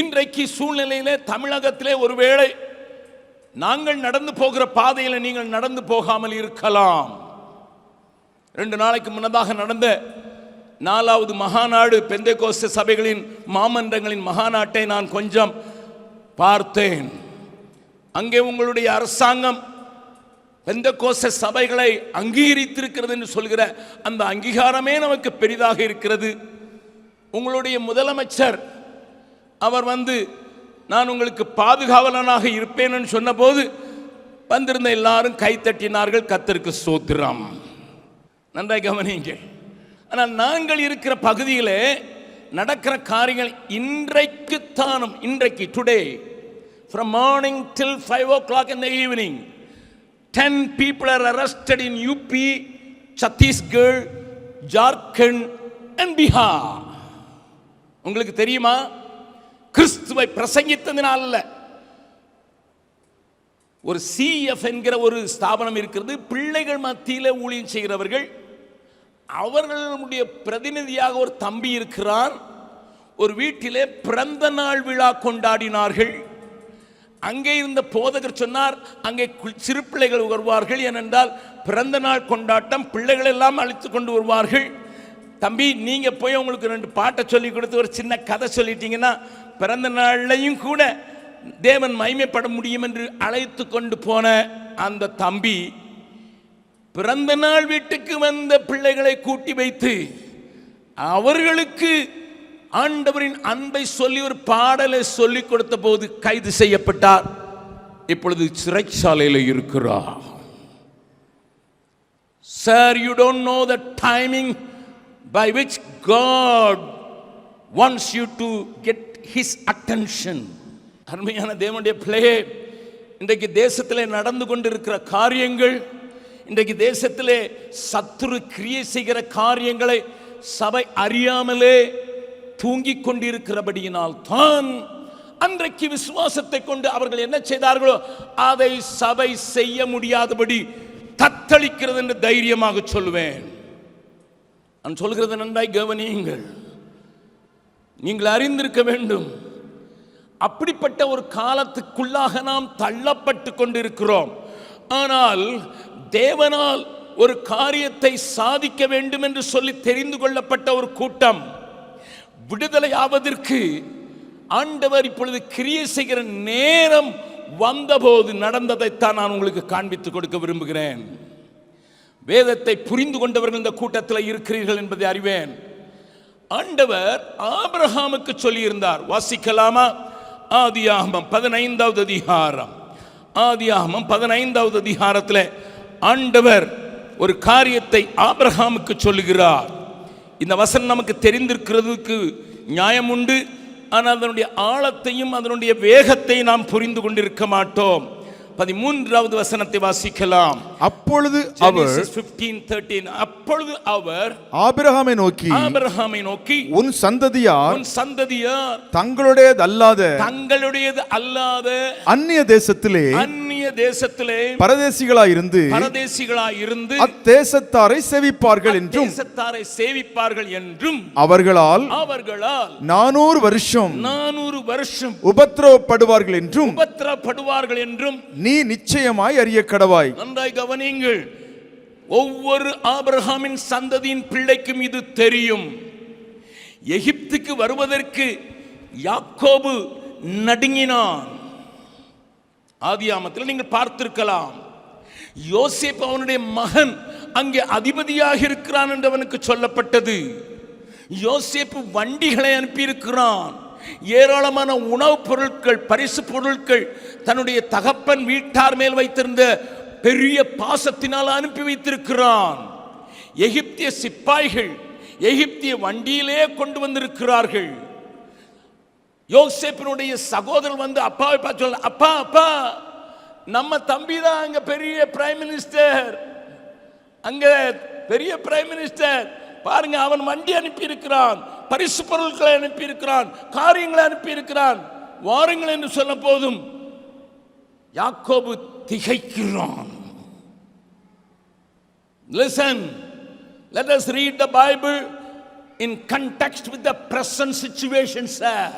இன்றைக்கு சூழ்நிலையில தமிழகத்திலே ஒருவேளை நாங்கள் நடந்து போகிற பாதையில் நீங்கள் நடந்து போகாமல் இருக்கலாம். ரெண்டு நாளைக்கு முன்னதாக நடந்த நாலாவது மகாநாடு பெந்தைகோஸ்த சபைகளின் மாமன்றங்களின் மகாநாட்டை நான் கொஞ்சம் பார்த்தேன். அங்கே உங்களுடைய அரசாங்கம் பெந்தகோச சபைகளை அங்கீகரித்திருக்கிறது என்று சொல்கிற அந்த அங்கீகாரமே நமக்கு பெரிதாக இருக்கிறது. உங்களுடைய முதலமைச்சர் அவர் வந்து நான் உங்களுக்கு பாதுகாவலனாக இருப்பேன்னு சொன்னபோது வந்திருந்த எல்லாரும் கைத்தட்டினார்கள் கத்தருக்கு சோத்திரம் நன்றாய் கவனிங்க ஆனால் நாங்கள் இருக்கிற பகுதியில் நடக்கிற காரியங்கள் இன்றைக்கு தானும் இன்றைக்கு today from morning till five o'clock in the evening ten people are arrested in UP Chhattisgarh Jharkhand and Bihar உங்களுக்கு தெரியுமா? கிறிஸ்துவை பிரசங்கித்ததினால் அல்ல ஒரு சிஎஃப் என்கிற ஒரு ஸ்தாபனம் இருக்கிறது. பிள்ளைகள் மத்தியில் ஊழியம் செய்கிறவர்கள் அவர்களுடைய பிரதிநிதியாக ஒரு தம்பி இருக்கிறான். ஒரு வீட்டிலே பிறந்த நாள் விழா கொண்டாடினார்கள். அங்கே இருந்த போதகர் சொன்னார் அங்கே சிறு பிள்ளைகள் வருவார்கள். ஏனென்றால் பிறந்த நாள் கொண்டாட்டம் பிள்ளைகள் எல்லாம் அழைத்து கொண்டு வருவார்கள். தம்பி நீங்கள் போய் உங்களுக்கு ரெண்டு பாட்டை சொல்லி கொடுத்து ஒரு சின்ன கதை சொல்லிட்டீங்கன்னா பிறந்த நாள்லையும் கூட தேவன் மகிமைப்பட முடியும் என்று அழைத்து கொண்டு போன அந்த தம்பி பிறந்த நாள் வீட்டுக்கு வந்த பிள்ளைகளை கூட்டி வைத்து அவர்களுக்கு ஆண்டவரின் அன்பை சொல்லி ஒரு பாடலை சொல்லி கொடுத்த போது கைது செய்யப்பட்டார். இப்பொழுது சிறைச்சாலையில் இருக்கிறார். Sir you don't know the timing by which God once you to get his attention அருமையான தேவனுடைய பிள்ளையே இன்றைக்கு தேசத்திலே நடந்து கொண்டிருக்கிற காரியங்கள் இன்றைக்கு தேசத்திலே சத்துரு கிரியை செய்கிற காரியங்களை சபை அறியாமலே தூங்கிக் கொண்டிருக்கிறபடியினால் தான் அன்றைக்கு விசுவாசத்தை கொண்டு அவர்கள் என்ன செய்தார்களோ அதை சபை செய்ய முடியாதபடி தத்தளிக்கிறது என்று தைரியமாக சொல்லுவேன். நான் சொல்கிறது நன்றாய் கவனியுங்கள். நீங்கள் அறிந்திருக்க வேண்டும். அப்படிப்பட்ட ஒரு காலத்துக்குள்ளாக நாம் தள்ளப்பட்டு கொண்டிருக்கிறோம். ஆனால் தேவனால் ஒரு காரியத்தை சாதிக்க வேண்டும் என்று சொல்லி தெரிந்து கொள்ளப்பட்ட ஒரு கூட்டம். விடுதலை ஆவதற்கு ஆண்டவர் இப்பொழுது கிரியை செய்கிற நேரம் வந்தபோது நடந்ததைத்தான் நான் உங்களுக்கு காண்பித்து கொடுக்க விரும்புகிறேன். வேதத்தை புரிந்து கொண்டவர்கள் இந்த கூட்டத்தில் இருக்கிறீர்கள் என்பதை அறிவேன். ஆண்டவர் ஆபிரஹாமுக்கு சொல்லியிருந்தார். வாசிக்கலாமா? ஆதியாகமம் பதினைந்தாவது அதிகாரம். ஆதியாகமம் பதினைந்தாவது அதிகாரத்தில் ஆண்டவர் ஒரு காரியத்தை ஆபிரஹாமுக்கு சொல்லுகிறார். இந்த வசனம் நமக்கு தெரிந்திருக்கிறதுக்கு நியாயம் உண்டு. ஆனால் அதனுடைய ஆழத்தையும் அதனுடைய வேகத்தை நாம் புரிந்து கொண்டிருக்க மாட்டோம். பதிமூன்றாவது வசனத்தை வாசிக்கலாம். அப்பொழுது அவர் Genesis 15 13 அப்பொழுது அவர் ஆபிரகாமை நோக்கி ஆபிரகாமை நோக்கி உன் சந்ததியார் உன் சந்ததியார் தங்களுடையதல்லாத தங்களுடையது அல்லாத அந்நிய தேசத்திலே அந்நிய தேசத்திலே பரதேசிகளாயிருந்து பரதேசிகளாய் இருந்து அத்தேசத்தாரை செவிப்பார்கள் என்றும் தேசத்தாரை சேவிப்பார்கள் என்றும் அவர்களால் அவர்களால் நானூறு வருஷம் நானூறு வருஷம் உபத்திரவப்படுவார்கள் என்றும் உபத்திரப்படுவார்கள் என்றும் நீ நிச்சயமாய் அறிய கடவாய். நன்றாய் கவனியுங்கள். ஒவ்வொரு ஆபிரஹாமின் சந்ததியின் பிள்ளைக்கும் இது தெரியும். எகிப்துக்கு வருவதற்கு யாக்கோபு நடுங்கினான். ஆதியாமத்தில் நீங்கள் பார்த்திருக்கலாம். யோசேப் அவனுடைய மகன் அங்கே அதிபதியாக இருக்கிறான் என்று அவனுக்கு சொல்லப்பட்டது. யோசேப்பு வண்டிகளை அனுப்பியிருக்கிறான். ஏராளமான உணவுப் பொருட்கள் பரிசு பொருட்கள் தன்னுடைய தகப்பன் வீட்டார் மேல் வைத்திருந்த பெரிய பாசத்தினால் அனுப்பி வைத்திருக்கிறான். எகிப்திய சிப்பாய்கள் எகிப்திய வண்டியிலே கொண்டு வந்திருக்கிறார்கள். யோசேப்பினுடைய சகோதரர் வந்து அப்பாவை பார்த்து சொல்ல அப்பா அப்பா நம்ம தம்பி தான் அங்க பெரிய பிரைம் மினிஸ்டர். அங்க பெரிய பிரைம் மினிஸ்டர். பாருங்க அவன் வண்டி அனுப்பி இருக்கிறான் பரிசு பொருட்களை அனுப்பியிருக்கிறான் காரியங்களை அனுப்பியிருக்கிறான். வாருங்கள் என்று சொன்ன போதும் யாக்கோபு திகைக்கிறான். Listen, let us read the Bible in context with the present situation sir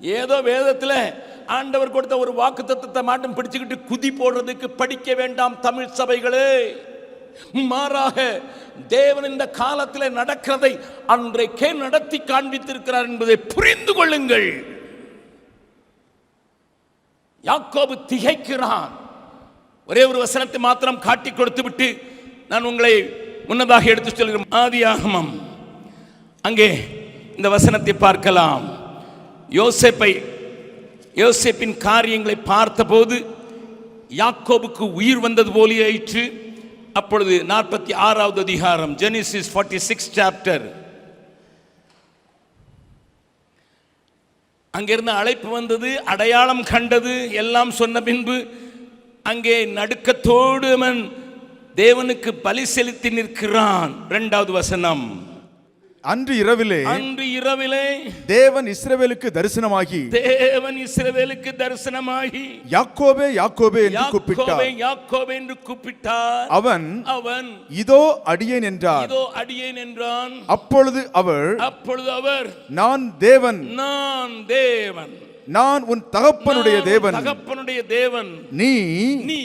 ஏதோ வேதத்தில் ஆண்டவர் கொடுத்த ஒரு வாக்கு தத்துவத்தை மாட்டும் பிடிச்சுக்கிட்டு குதி போடுறதுக்கு படிக்க வேண்டாம் தமிழ் சபைகளே. மாறாக தேவன் இந்த காலத்தில் நடக்கிறதை அன்றைக்கே நடத்தி காண்பித்திருக்கிறார் என்பதை புரிந்து கொள்ளுங்கள். யாக்கோபு திகைக்கிறான். ஒரே ஒரு வசனத்தை மாத்திரம் காட்டி கொடுத்து விட்டு நான் உங்களை முன்னதாக எடுத்து சொல்கிறேன். ஆதியாகமம் அங்கே இந்த வசனத்தை பார்க்கலாம். யோசேப்பை யோசேப்பின் காரியங்களை பார்த்தபோது யாக்கோபுக்கு உயிர் வந்தது போலியாயிற்று ஆயிற்று. அப்பொழுது நாற்பத்தி ஆறாவது அதிகாரம் ஜெனிசிஸ் ஃபார்ட்டி சிக்ஸ் சாப்டர் அங்கிருந்து அழைப்பு வந்தது அடையாளம் கண்டது எல்லாம் சொன்ன பின்பு அங்கே நடுக்கத்தோடு அவன் தேவனுக்கு பலி செலுத்தி நிற்கிறான். இரண்டாவது வசனம். அன்று இரவிலே அன்று இரவிலே தேவன் இஸ்ரவேலுக்கு தரிசனமாகி தேவன் இஸ்ரவேலுக்கு தரிசனமாகி யாக்கோபே யாக்கோபே என்று கூப்பிட்டார். யாக்கோபே என்று கூப்பிட்டார். அவன் அவன் இதோ அடியேன் என்றார். இதோ அடியேன் என்றான். அப்பொழுது அவர் அப்பொழுது அவர் நான் தேவன். நான் தேவன். நான் உன் தகப்பனுடைய தேவன். தகப்பனுடைய தேவன். நீ நீ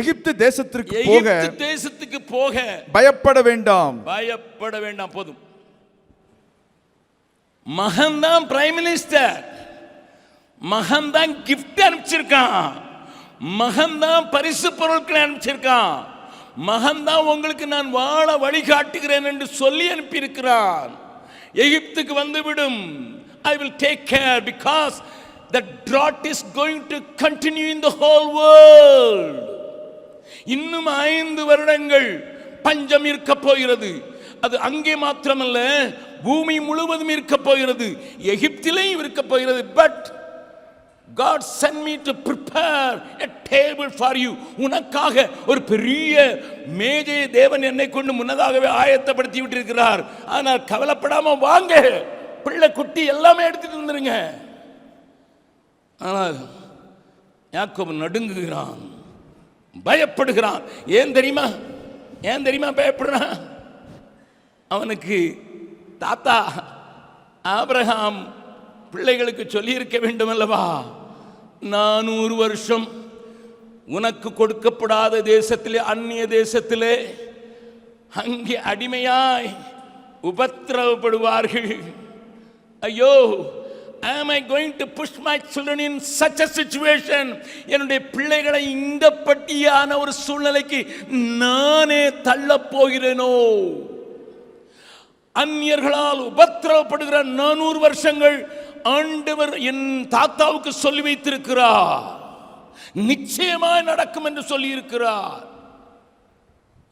எகிப்து தேசத்திற்கு போக தேசத்துக்கு போக பயப்பட வேண்டாம். பயப்பட வேண்டாம். போதும். மகன் தான் பிரைம் மினிஸ்டர் மகன் தான் கிஃப்ட் அனுப்பிச்சிருக்கான். மகன் தான் பரிசு பொருட்களை அனுப்பிச்சிருக்கான். மகன் தான் உங்களுக்கு நான் வாழ வழிகாட்டுகிறேன் என்று சொல்லி அனுப்பியிருக்கிறான். எகிப்துக்கு வந்துவிடும். I will take care because the drought is going to continue in the whole world இன்னும் ஐந்து வருடங்கள் பஞ்சம் இருக்க போகிறது அது அங்கே மாத்திரமல்ல பூமி முழுவதும் இருக்க போகிறது எகிப்திலையும் இருக்க போகிறது. But God sent me to prepare a table for you. உனக்காக ஒரு பெரிய மேஜையை தேவன் என்னை கொண்டு முன்னதாகவே ஆயத்தப்படுத்தி விட்டிருக்கிறார். ஆனால் கவலைப்படாம வாங்க பிள்ளை குட்டி எல்லாமே எடுத்துட்டு வந்துருங்க. ஆனால் யாக்கோபு நடுங்குகிறான் பயப்படுகிறான். ஏன் தெரியுமா? ஏன் தெரியுமா பயப்படுறான்? அவனுக்கு தாத்தா ஆபிரகாம் பிள்ளைகளுக்கு சொல்லியிருக்க வேண்டும் அல்லவா நானூறு வருஷம் உனக்கு கொடுக்கப்படாத தேசத்திலே அந்நிய தேசத்திலே அங்கே அடிமையாய் உபத்திரவப்படுவார்கள். ஐயோ am I going to push my children in such a situation? என்னுடைய பிள்ளைகளை இந்த பட்டியான ஒரு சூழ்நிலைக்கு நானே தள்ளப் போகிறேனோ? அந்நியர்களால் உபத்திரவப்படுகிற நானூறு வருஷங்கள் ஆண்டவர் என் தாத்தாவுக்கு சொல்லி வைத்திருக்கிறார். நிச்சயமாய் நடக்கும் என்று சொல்லி இருக்கிறார்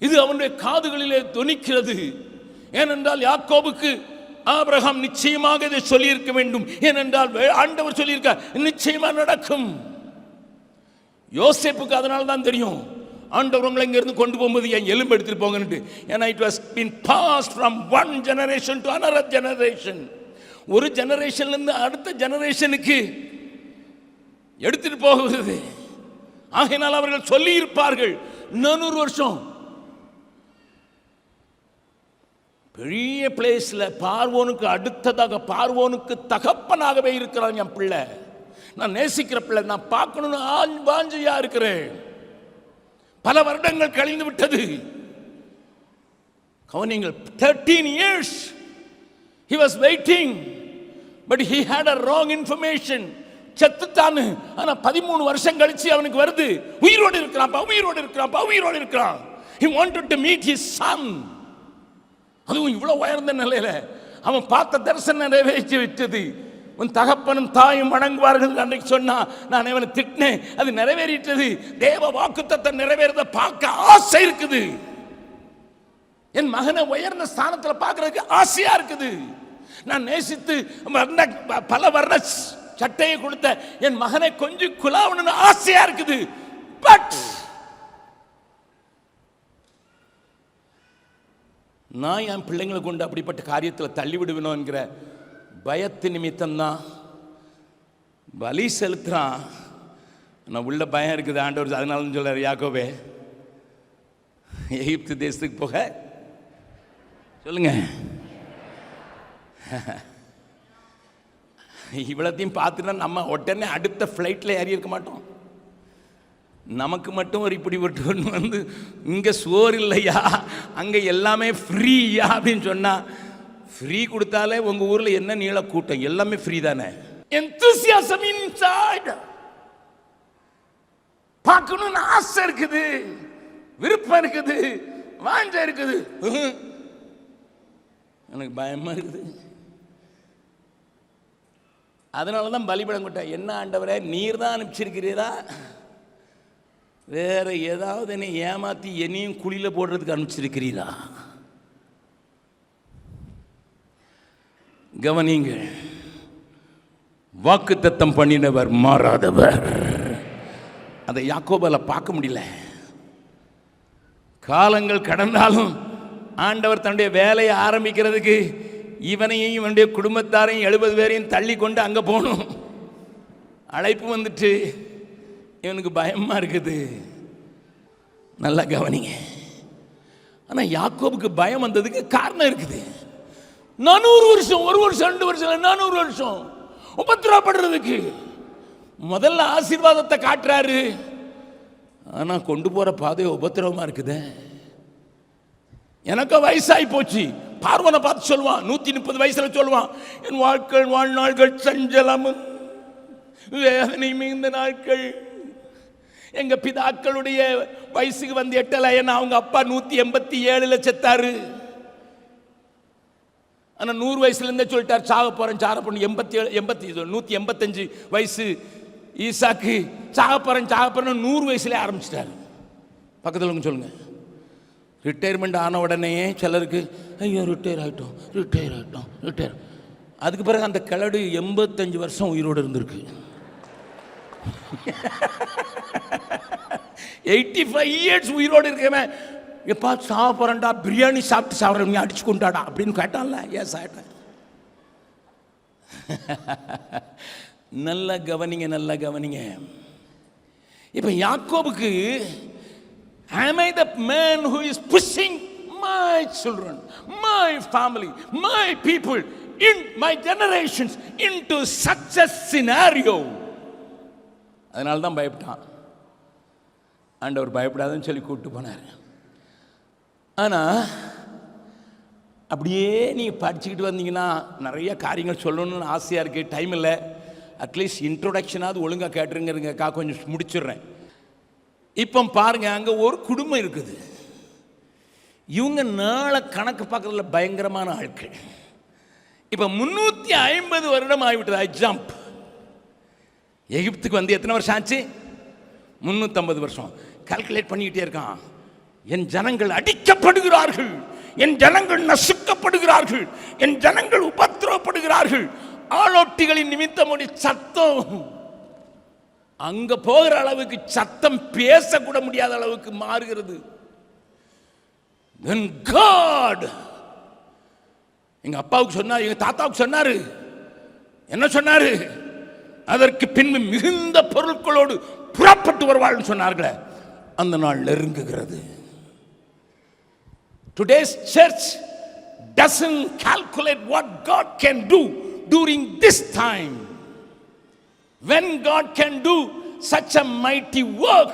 இது அவனுடைய காதுகளிலே துணிக்கிறது. ஏனென்றால் யாக்கோபுக்கு ஆபிரகாம் நிச்சயமாக இதை சொல்லியிருக்க வேண்டும். ஏனென்றால் ஆண்டவர் சொல்லியிருக்க நிச்சயமா நடக்கும். யோசேப்புக்கு அதனால தான் தெரியும். ஆண்டவர் உங்களை இங்கேருந்து கொண்டு போகும்போது என் எலும்பு எடுத்துட்டு போங்கன்ட்டு ஏன்னா it was been pass from one generation to another generation ஒரு ஜெனரேஷன்லேருந்து அடுத்த ஜெனரேஷனுக்கு எடுத்துட்டு போகிறது. ஆகையினால் அவர்கள் சொல்லியிருப்பார்கள் நானூறு வருஷம். பெரிய பிளேஸில் பார்வோனுக்கு அடுத்ததாக பார்வோனுக்கு தகப்பனாகவே இருக்கிறான் என் பிள்ளை. நான் நேசிக்கிற பிள்ளை நான் பார்க்கணும்னு ஆஞ் வாஞ்சியா இருக்கிறேன். பல வருடங்கள் கழிந்து விட்டது. கவனிங்கள் thirteen years he was waiting but he had a wrong information செத்துத்தான்னு ஆனா பதிமூணு வருஷம் கழிச்சு அவனுக்கு வருது. உயிரோடு இருக்கிறான்ப்பா உயிரோடு இருக்கிறான்ப்பா உயிரோடு இருக்கிறான். He wanted to meet his son அதுவும் இவ்வளவு உயர்ந்த நிலையில அவன் பார்த்த தரிசனம் நிறைவேற்றி விட்டது. உன் தகப்பனும் தாயும் வணங்குவார்கள் அன்றைக்கு சொன்னா நான் இவனை திட்டினேன். அது நிறைவேறிட்டது. தேவ வாக்குத்தத்தை நிறைவேறத பார்க்க ஆசை இருக்குது. என் மகனை உயர்ந்த ஸ்தானத்தில் பார்க்கறதுக்கு ஆசையா இருக்குது. நான் நேசித்து வர்ண பல வர்ண சட்டையை கொடுத்த என் மகனை கொஞ்சம் குலாவணும்னு ஆசையா இருக்குது. பட் நான் என் பிள்ளைங்களை கொண்டு அப்படிப்பட்ட காரியத்தில் தள்ளி விடுவேனோ என்கிற பயத்து நிமித்தம்தான். பலி செலுத்துறான். நான் உள்ள பயம் இருக்குது ஆண்டவர் அதனால சொல்கிறார் யாக்கோவே எகிப்து தேசத்துக்கு போக. சொல்லுங்க. இவ்வளோத்தையும் பார்த்துட்டா நம்ம உடனே அடுத்த ஃப்ளைட்டில் ஏறி இருக்க மாட்டோம். நமக்கு மட்டும் ஒரு இப்படிப்பட்ட ஒன்று வந்து இங்கே சோறு இல்லையா? அங்கே எல்லாமே ஃப்ரீயா அப்படின்னு சொன்னால் ஃப்ரீ கொடுத்தாலே உங்கள் ஊரில் என்ன நீள கூட்டம் எல்லாமே ஃப்ரீ தானே? Enthusiasm inside. பார்க்கணும்னு ஆசை இருக்குது. விருப்பம் இருக்குது. வாஞ்ச இருக்குது. எனக்கு பயமா இருக்குது. அதனால தான் பலிபடம் கொட்டேன் என்ன ஆண்டவரே நீர் தான் அனுப்பிச்சிருக்கிறீரா? வேற ஏதாவது என்னை ஏமாத்தி என்னையும் குழியில போடுறதுக்கு அனுப்பிச்சிருக்கிறீரா? கவனிங்கள் வாக்கு தத்தம் பண்ணினவர் மாறாதவர். அதை யாக்கோபால பார்க்க முடியல. காலங்கள் கடந்தாலும் ஆண்டவர் தன்னுடைய வேலையை ஆரம்பிக்கிறதுக்கு இவனையும் இவனுடைய குடும்பத்தாரையும் எழுபது பேரையும் தள்ளி கொண்டு அங்கே போகணும். அழைப்பு வந்துட்டு இவனுக்கு பயமாக இருக்குது. நல்லா கவனிங்க. ஆனால் யாக்கோபுக்கு பயம் வந்ததுக்கு காரணம் இருக்குது. நானூறு வருஷம் ஒரு வருஷம் ரெண்டு வருஷம் நானூறு வருஷம். உபத்திரப்படுறதுக்கு முதல்ல ஆசீர்வாதத்தை காட்டுறாரு. ஆனால் கொண்டு போகிற பாதை உபத்திரவமாக இருக்குதே. எனக்கு வயசாகி போச்சு. பார்வனை பார்த்து சொல்லுவான் நூற்றி முப்பது வயசில் சொல்லுவான் என் வாழ்க்கை வாழ்நாள்கள் சஞ்சலம். வேதனை மிகுந்த நாட்கள். எங்கள் பிதாக்களுடைய வயசுக்கு வந்து எட்டல ஏன்னா அவங்க அப்பா நூற்றி எண்பத்தி ஏழில் செத்தாரு. ஆனால் நூறு வயசுலேருந்தே சொல்லிட்டார் சாக போகிறேன் சாக போறேன் எண்பத்தி ஏழு எண்பத்தி நூற்றி எண்பத்தஞ்சு வயசு ஈசாக்கு சாக போகிறேன் சாக போறேன் நூறு வயசுலேயே ஆரம்பிச்சிட்டாரு. பக்கத்தில் சொல்லுங்கள் ரிட்டையர்மெண்ட் ஆன உடனேயே சிலருக்கு ஐயோ ரிட்டையர் ஆகிட்டோம் ரிட்டையர் ஆகிட்டோம் ரிட்டையர் அதுக்கு பிறகு அந்த கிழடு எண்பத்தஞ்சு வருஷம் உயிரோடு இருந்திருக்கு. எயிட்டி ஃபைவ் இயர்ஸ் உயிரோடு இருக்கவன் எப்பா சாவ பிரியாணி சாப்பிட்டு சாப்பிட்றவங்க அடிச்சு கொண்டாடா அப்படின்னு கேட்டான்ல. ஏன் சாப்பிட்டேன் நல்ல கவனிங்க நல்ல கவனிங்க. இப்போ யாக்கோபுக்கு am I the man who is pushing my children, my family, my people, in my generations into such a scenario? அதனால தான் பயப்பட்டான். ஆண்டவர் பயப்படாதுன்னு சொல்லி கூப்பிட்டு போனார். ஆனால் அப்படியே நீங்கள் படிச்சுக்கிட்டு வந்தீங்கன்னா நிறைய காரியங்கள் சொல்லணும்னு ஆசையாக இருக்குது டைம் இல்லை. அட்லீஸ்ட் இன்ட்ரொடக்ஷனாவது ஒழுங்காக கேட்டுருங்கிறங்கக்கா கொஞ்சம் முடிச்சிடுறேன். இப்போ பாருங்க அங்கே ஒரு குடும்பம் இருக்குது. இவங்க நாளை கணக்கு பார்க்கறதுல பயங்கரமான ஆட்கள். இப்போ முந்நூற்றி ஐம்பது வருடம் ஆகிவிட்டது. ஐ ஜம்ப் எகிப்துக்கு வந்து எத்தனை வருஷம் ஆச்சு? முந்நூற்றம்பது வருஷம். கால்குலேட் பண்ணிக்கிட்டே இருக்கான். என் ஜனங்கள் அடிக்கப்படுகிறார்கள். என் ஜனங்கள் நசுக்கப்படுகிறார்கள். என் ஜனங்கள் உபத்திரவப்படுகிறார்கள். ஆளோட்டிகளின் நிமித்தமொழி சத்தம். அங்க போகிற அளவுக்கு சத்தம் பேசக்கூட முடியாத அளவுக்கு மாறுகிறது. எங்க அப்பாவுக்கு சொன்னார் எங்க தாத்தாவுக்கு சொன்னாரு என்ன சொன்னாரு? அதற்கு பின்பு மிகுந்த பொருட்களோடு புறப்பட்டு வருவாள்னு சொன்னார்களே. அந்த நாள் நெருங்குகிறது. Today's church doesn't calculate what God can do during this time when God can do such a mighty work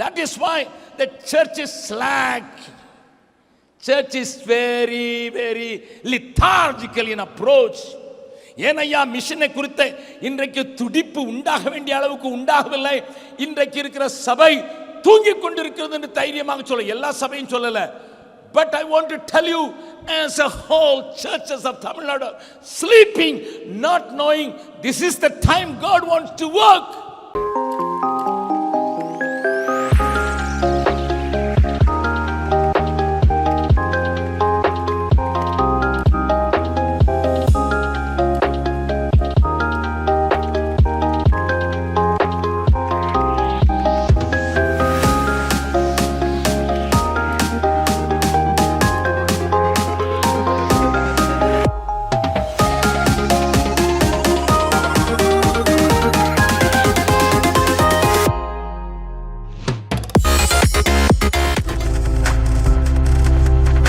that is why the church is slack church is very very lethargical in approach ஏனையா மிஷினை குறித்த இன்றைக்கு துடிப்பு உண்டாக வேண்டிய அளவுக்கு உண்டாகவில்லை இன்றைக்கு இருக்கிற சபை தூங்கி கொண்டிருக்கிறது என்று தைரியமாக சொல்ல எல்லா சபையும் சொல்லலை But I want to tell you, as a whole, churches of Tamil Nadu sleeping, not knowing this is the time God wants to work.